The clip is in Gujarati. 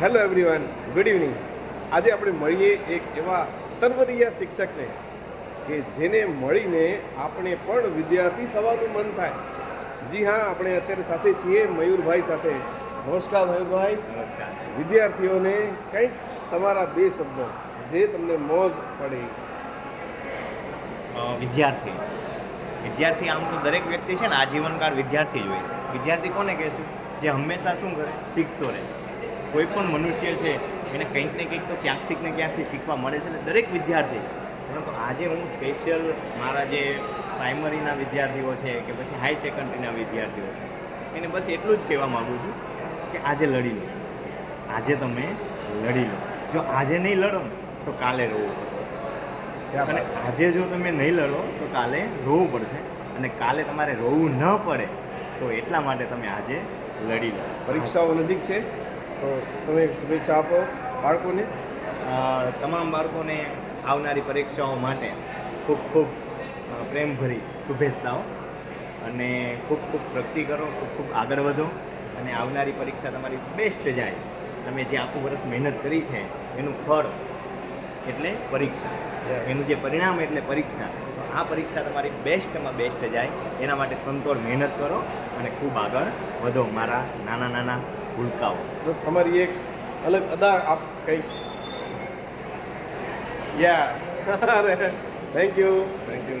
હેલો એવરીવન ગુડ ઇવનિંગ આજે આપણે મળીએ એક એવા તરવરિયા શિક્ષકને કે જેને મળીને આપણે પણ વિદ્યાર્થી થવાનું મન થાય. જી હા આપણે અત્યારે સાથે છીએ મયુરભાઈ સાથે. નમસ્કાર મયુરભાઈ. નમસ્કાર. વિદ્યાર્થીઓને કંઈક તમારા બે શબ્દો જે તમને મોજ પડે. વિદ્યાર્થી. વિદ્યાર્થી આમ તો દરેક વ્યક્તિ છે ને આજીવનકાળ વિદ્યાર્થી જ હોય છે. વિદ્યાર્થી કોને કહેશું? જે હંમેશા શું કરે? શીખતો રહે છે. કોઈ પણ મનુષ્ય છે એને કંઈક ને કંઈક તો ક્યાંકથી ને ક્યાંકથી શીખવા મળે છે એટલે દરેક વિદ્યાર્થી. પરંતુ આજે હું સ્પેશિયલ મારા જે પ્રાઇમરીના વિદ્યાર્થીઓ છે કે પછી હાઈ સેકન્ડરીના વિદ્યાર્થીઓ છે એને બસ એટલું જ કહેવા માગું છું કે આજે લડી લો. આજે તમે લડી લો. જો આજે નહીં લડો તો કાલે રોવું પડશે. અને આજે જો તમે નહીં લડો તો કાલે રોવું પડશે. અને કાલે તમારે રોવું ન પડે તો એટલા માટે તમે આજે લડી લો. પરીક્ષાઓ નજીક છે? તો તમે શુભેચ્છા આપો બાળકોને. તમામ બાળકોને આવનારી પરીક્ષાઓ માટે ખૂબ ખૂબ પ્રેમભરી શુભેચ્છાઓ. અને ખૂબ ખૂબ પ્રગતિ કરો ખૂબ ખૂબ આગળ વધો. અને આવનારી પરીક્ષા તમારી બેસ્ટ જાય. તમે જે આખું વર્ષ મહેનત કરી છે એનું ફળ એટલે પરીક્ષા. એનું જે પરિણામ એટલે પરીક્ષા. તો આ પરીક્ષા તમારી બેસ્ટમાં બેસ્ટ જાય. એના માટે તંતોડ મહેનત કરો અને ખૂબ આગળ વધો. મારા નાના નાના ભૂલકાઓ. બસ તમારી એક અલગ અદા આપ કંઈક. યસ અરે થેન્ક યુ થેન્ક યુ